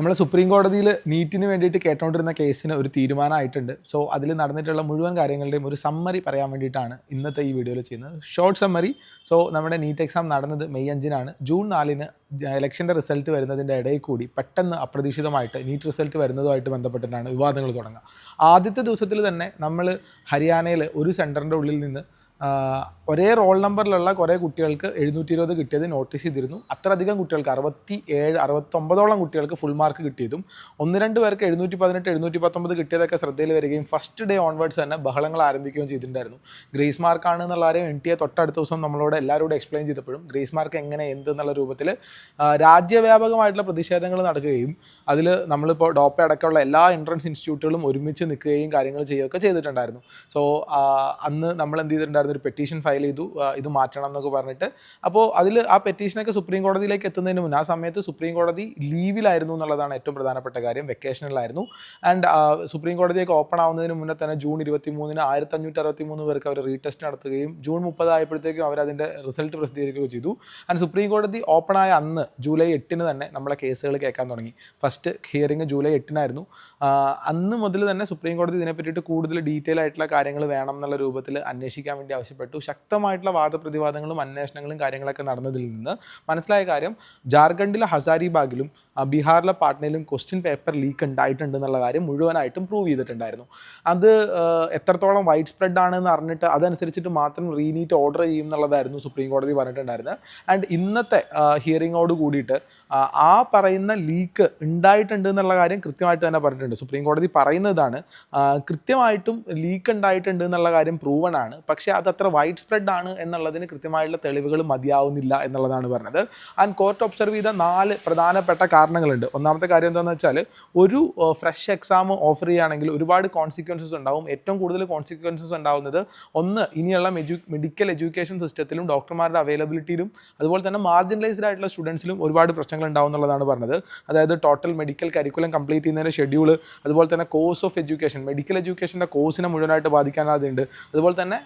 നമ്മുടെ സുപ്രീം കോടതിയിൽ നീറ്റിന് വേണ്ടിയിട്ട് കേട്ടോണ്ടിരുന്ന കേസിന് ഒരു തീരുമാനമായിട്ടുണ്ട്. സോ അതിൽ നടന്നിട്ടുള്ള മുഴുവൻ കാര്യങ്ങളുടെയും ഒരു സമ്മറി പറയാൻ വേണ്ടിയിട്ടാണ് ഇന്നത്തെ ഈ വീഡിയോയിൽ ചെയ്യുന്നത്. ഷോർട്ട് സമ്മറി സോ നമ്മുടെ നീറ്റ് എക്സാം നടന്നത് മെയ് അഞ്ചിനാണ്. ജൂൺ നാലിന് ഇലക്ഷന്റെ റിസൾട്ട് വരുന്നതിന്റെ ഇടയിൽ കൂടി പെട്ടെന്ന് അപ്രതീക്ഷിതമായിട്ട് നീറ്റ് റിസൾട്ട് വരുന്നതുമായിട്ട് ബന്ധപ്പെട്ടിട്ടാണ് വിവാദങ്ങൾ തുടങ്ങുക. ആദ്യത്തെ ദിവസത്തിൽ തന്നെ നമ്മൾ ഹരിയാനയിൽ ഒരു സെന്ററിന്റെ ഉള്ളിൽ നിന്ന് ഒരേ റോൾ നമ്പറിലുള്ള കുറേ കുട്ടികൾക്ക് എഴുന്നൂറ്റി ഇരുപത് കിട്ടിയത് നോട്ടീസ് ചെയ്തിരുന്നു. അത്രയധികം കുട്ടികൾക്ക് അറുപത്തി ഏഴ് അറുപത്തൊമ്പതോളം കുട്ടികൾക്ക് ഫുൾ മാർക്ക് കിട്ടിയതും ഒന്ന് രണ്ട് പേർക്ക് എഴുന്നൂറ്റി പതിനെട്ട് എഴുന്നൂറ്റി പത്തൊമ്പത് കിട്ടിയതൊക്കെ ശ്രദ്ധയിൽ വരികയും ഫസ്റ്റ് ഡേ ഓൺവേർഡ്സ് തന്നെ ബഹളങ്ങൾ ആരംഭിക്കുകയും ചെയ്തിട്ടുണ്ടായിരുന്നു. ഗ്രേസ് മാർക്കാണ് എന്നുള്ള കാര്യം എൻ ടി എ തൊട്ടടുത്ത ദിവസം നമ്മളോട് എല്ലാവരോടും എക്സ്പ്ലെയിൻ ചെയ്തപ്പോഴും ഗ്രേസ് മാർക്ക് എങ്ങനെ എന്ത് എന്നുള്ള രൂപത്തിൽ രാജ്യവ്യാപകമായിട്ടുള്ള പ്രതിഷേധങ്ങൾ നടക്കുകയും അതിൽ നമ്മളിപ്പോൾ ഡോപ്പ അടക്കമുള്ള എല്ലാ എൻട്രൻസ് ഇൻസ്റ്റിറ്റ്യൂട്ടുകളും ഒരുമിച്ച് നിൽക്കുകയും കാര്യങ്ങൾ ചെയ്യുകയൊക്കെ ചെയ്തിട്ടുണ്ടായിരുന്നു. സോ അന്ന് നമ്മൾ എന്ത് ചെയ്തിട്ടുണ്ടായിരുന്നു? ഒരു പെറ്റീഷൻ ഫയൽ ചെയ്തു ഇത് മാറ്റണം എന്നൊക്കെ പറഞ്ഞിട്ട്. അപ്പോൾ അതിൽ ആ പെറ്റീഷനൊക്കെ സുപ്രീം കോടതിയിലേക്ക് എത്തുന്നതിന് മുന്നേ ആ സമയത്ത് സുപ്രീം കോടതി ലീവിലായിരുന്നു എന്നുള്ളതാണ് ഏറ്റവും പ്രധാനപ്പെട്ട കാര്യം വെക്കേഷനിലായിരുന്നു ആൻഡ് സുപ്രീം കോടതിയൊക്കെ ഓപ്പൺ ആവുന്നതിന് മുന്നേ തന്നെ ജൂൺ ഇരുപത്തി മൂന്നിന് ആയിരത്തി അഞ്ഞൂറ്റി അറുപത്തി മൂന്ന് പേർക്ക് അവർ റീടെസ്റ്റ് നടത്തുകയും ജൂൺ മുപ്പത് ആയപ്പോഴത്തേക്കും അവർ അതിന്റെ റിസൾട്ട് പ്രസിദ്ധീകരിക്കുകയും ചെയ്തു. ആൻഡ് സുപ്രീം കോടതി ഓപ്പൺ ആയ അന്ന് ജൂലൈ എട്ടിന് തന്നെ നമ്മളെ കേസുകൾ കേൾക്കാൻ തുടങ്ങി. ഫസ്റ്റ് ഹിയറിംഗ് ജൂലൈ എട്ടിനായിരുന്നു. അന്ന് മുതൽ തന്നെ സുപ്രീം കോടതി ഇതിനെ പറ്റിയിട്ട് കൂടുതൽ ഡീറ്റെയിൽ ആയിട്ടുള്ള കാര്യങ്ങൾ വേണം എന്നുള്ള രൂപത്തിൽ അന്വേഷിക്കാൻ വേണ്ടി ആവശ്യപ്പെട്ടു. ശക്തമായിട്ടുള്ള വാദപ്രതിവാദങ്ങളും അന്വേഷണങ്ങളും കാര്യങ്ങളൊക്കെ നടന്നതിൽ നിന്ന് മനസ്സിലായ കാര്യം ജാർഖണ്ഡിലെ ഹസാരിബാഗിലും ബീഹാറിലെ പാട്നയിലും ക്വസ്റ്റ്യൻ പേപ്പർ ലീക്ക് ഉണ്ടായിട്ടുണ്ട് എന്നുള്ള കാര്യം മുഴുവനായിട്ടും പ്രൂവ് ചെയ്തിട്ടുണ്ടായിരുന്നു. അത് എത്രത്തോളം വൈഡ് സ്പ്രെഡ് ആണെന്ന് അറിഞ്ഞിട്ട് അതനുസരിച്ചിട്ട് മാത്രം റീനീറ്റ് ഓർഡർ ചെയ്യും എന്നുള്ളതായിരുന്നു സുപ്രീം കോടതി പറഞ്ഞിട്ടുണ്ടായിരുന്നത്. ആൻഡ് ഇന്നത്തെ ഹിയറിങ്ങോട് കൂടിയിട്ട് ആ പറയുന്ന ലീക്ക് ഉണ്ടായിട്ടുണ്ട് എന്നുള്ള കാര്യം കൃത്യമായിട്ട് തന്നെ പറഞ്ഞിട്ടുണ്ട്. സുപ്രീം കോടതി പറയുന്നതാണ് കൃത്യമായിട്ടും ലീക്ക് ഉണ്ടായിട്ടുണ്ട് എന്നുള്ള കാര്യം പ്രൂവൺ ആണ്. പക്ഷേ അത് അത്ര വൈഡ് സ്പ്രെഡ് ആണ് എന്നുള്ളതിന് കൃത്യമായിട്ടുള്ള തെളിവുകൾ മതിയാവുന്നില്ല എന്നുള്ളതാണ് പറഞ്ഞത്. ആൻഡ് കോർട്ട് ഒബ്സർവ് ചെയ്ത നാല് പ്രധാനപ്പെട്ട കാരണങ്ങളുണ്ട്. ഒന്നാമത്തെ കാര്യം എന്താണെന്ന് വെച്ചാൽ ഒരു ഫ്രഷ് എക്സാം ഓഫർ ചെയ്യുകയാണെങ്കിൽ ഒരുപാട് കോൺസിക്വൻസസ് ഉണ്ടാവും. ഏറ്റവും കൂടുതൽ കോൺസിക്വൻസസ് ഉണ്ടാവുന്നത് ഒന്ന് ഇനിയുള്ള മെഡിക്കൽ എഡ്യൂക്കേഷൻ സിസ്റ്റത്തിലും ഡോക്ടർമാരുടെ അവൈലബിലിറ്റിയിലും അതുപോലെ തന്നെ മാർജിനലൈസ്ഡ് ആയിട്ടുള്ള സ്റ്റുഡൻസിലും ഒരുപാട് പ്രശ്നങ്ങൾ ഉണ്ടാവും എന്നുള്ളതാണ് പറഞ്ഞത്. അതായത് ടോട്ടൽ മെഡിക്കൽ കരിക്കുലം കംപ്ലീറ്റ് ചെയ്യുന്നതിന്റെ ഷെഡ്യൂൾ അതുപോലെ തന്നെ കോഴ്സ് ഓഫ് എഡ്യൂക്കേഷൻ മെഡിക്കൽ എഡ്യൂക്കേഷന്റെ കോഴ്സിനെ മുഴുവനായിട്ട് ബാധിക്കാൻ സാധ്യതയുണ്ട് അതുപോലെ തന്നെ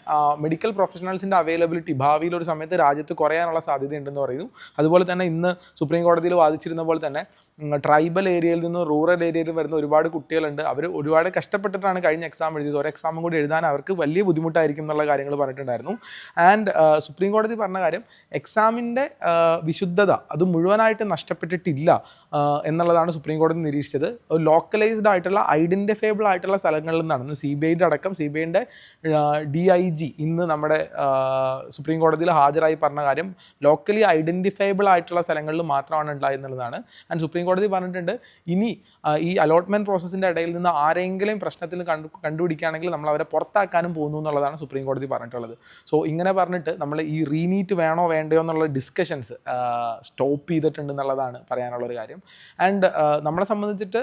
മെഡിക്കൽ പ്രൊഫഷണൽസിന്റെ അവൈലബിലിറ്റി ഭാവിയിൽ ഒരു സമയത്ത് രാജ്യത്ത് കുറയാനുള്ള സാധ്യതയുണ്ടെന്ന് പറയുന്നു. അതുപോലെ തന്നെ ഇന്ന് സുപ്രീം കോടതിയിൽ വാദിച്ചിരുന്ന പോലെ തന്നെ ട്രൈബൽ ഏരിയയിൽ നിന്ന് റൂറൽ ഏരിയയിൽ വരുന്ന ഒരുപാട് കുട്ടികളുണ്ട്. അവർ ഒരുപാട് കഷ്ടപ്പെട്ടിട്ടാണ് കഴിഞ്ഞ എക്സാം എഴുതിയത്. ഒരു എക്സാമും കൂടി എഴുതാൻ അവർക്ക് വലിയ ബുദ്ധിമുട്ടായിരിക്കും എന്നുള്ള കാര്യങ്ങൾ പറഞ്ഞിട്ടുണ്ടായിരുന്നു. ആൻഡ് സുപ്രീം കോടതി പറഞ്ഞ കാര്യം എക്സാമിന്റെ വിശുദ്ധത അത് മുഴുവനായിട്ട് നഷ്ടപ്പെട്ടിട്ടില്ല എന്നുള്ളതാണ് സുപ്രീം കോടതി നിരീക്ഷിച്ചത്. ലോക്കലൈസ്ഡ് ആയിട്ടുള്ള ഐഡന്റിഫയബിൾ ആയിട്ടുള്ള സ്ഥലങ്ങളിൽ നിന്നാണ്. സി ബി ഐയുടെ അടക്കം സി ബി ഐന്റെ ഡി ഐ ജി ഇന്ന് നമ്മുടെ സുപ്രീം കോടതിയിൽ ഹാജരായി പറഞ്ഞ കാര്യം ലോക്കലി ഐഡന്റിഫയബിൾ ആയിട്ടുള്ള സ്ഥലങ്ങളിൽ മാത്രമാണ് ഉണ്ടായെന്നുള്ളതാണ് ആൻഡ് സുപ്രീം കോടതി പറഞ്ഞിട്ടുണ്ട് ഇനി ഈ അലോട്ട്മെന്റ് പ്രോസസ്സിന്റെ ഇടയിൽ നിന്ന് ആരെങ്കിലും പ്രശ്നത്തിൽ കണ്ടു കണ്ടുപിടിക്കുകയാണെങ്കിൽ നമ്മൾ അവരെ പുറത്താക്കാനും പോകുന്നു എന്നുള്ളതാണ് സുപ്രീം കോടതി പറഞ്ഞിട്ടുള്ളത്. സോ ഇങ്ങനെ പറഞ്ഞിട്ട് നമ്മൾ ഈ റീനീറ്റ് വേണോ വേണ്ടയോ എന്നുള്ള ഡിസ്കഷൻസ് സ്റ്റോപ്പ് ചെയ്തിട്ടുണ്ട് എന്നുള്ളതാണ് പറയാനുള്ള ഒരു കാര്യം. ആൻഡ് നമ്മളെ സംബന്ധിച്ചിട്ട്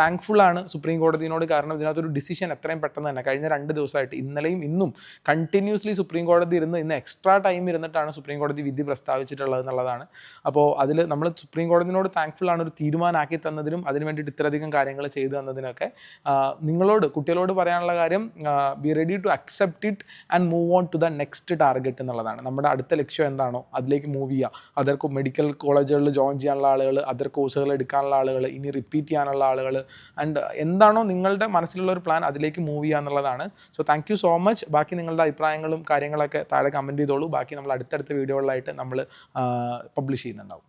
താങ്ക്ഫുൾ ആണ് സുപ്രീം കോടതിനോട് കാരണം ഇതിനകത്തൊരു ഡിസിഷൻ എത്രയും പെട്ടെന്ന് തന്നെ കഴിഞ്ഞ രണ്ട് ദിവസമായിട്ട് ഇന്നലെയും ഇന്നും കണ്ടിന്യൂസ്ലി സുപ്രീം കോടതി ഇരുന്ന് ഇന്ന് എക്സ്ട്രാ ടൈം ഇരുന്നിട്ടാണ് സുപ്രീം കോടതി വിധി പ്രസ്താവിച്ചിട്ടുള്ളത് എന്നുള്ളതാണ്. അപ്പോൾ അതിൽ നമ്മൾ സുപ്രീം കോടതിനോട് താങ്ക്ഫുൾ ആണ് ഒരു തീരുമാനമാക്കി തന്നതിനും അതിന് വേണ്ടിയിട്ട് ഇത്രയധികം കാര്യങ്ങൾ ചെയ്തു തന്നതിനൊക്കെ. നിങ്ങളോട് കുട്ടികളോട് പറയാനുള്ള കാര്യം be ready to accept it and move on to the next target എന്നുള്ളതാണ്. നമ്മുടെ അടുത്ത ലക്ഷ്യം എന്താണോ അതിലേക്ക് മൂവ് ചെയ്യുക. അതർ മെഡിക്കൽ കോളേജുകളിൽ ജോയിൻ ചെയ്യാനുള്ള ആളുകൾ അതർ കോഴ്സുകൾ എടുക്കാനുള്ള ആളുകൾ ഇനി റിപ്പീറ്റ് ചെയ്യാനുള്ള ആളുകൾ ആൻഡ് എന്താണോ നിങ്ങളുടെ മനസ്സിലുള്ള ഒരു പ്ലാൻ അതിലേക്ക് മൂവ് ചെയ്യുക എന്നുള്ളതാണ്. സോ താങ്ക് സോ മച്ച് ബാക്കി നിങ്ങളുടെ അഭിപ്രായങ്ങളും കാര്യങ്ങളൊക്കെ താഴെ കമന്റ് ചെയ്തോളൂ. ബാക്കി നമ്മൾ അടുത്തടുത്ത വീഡിയോകളിലായിട്ട് നമ്മൾ പബ്ലിഷ് ചെയ്യുന്നുണ്ടാവും.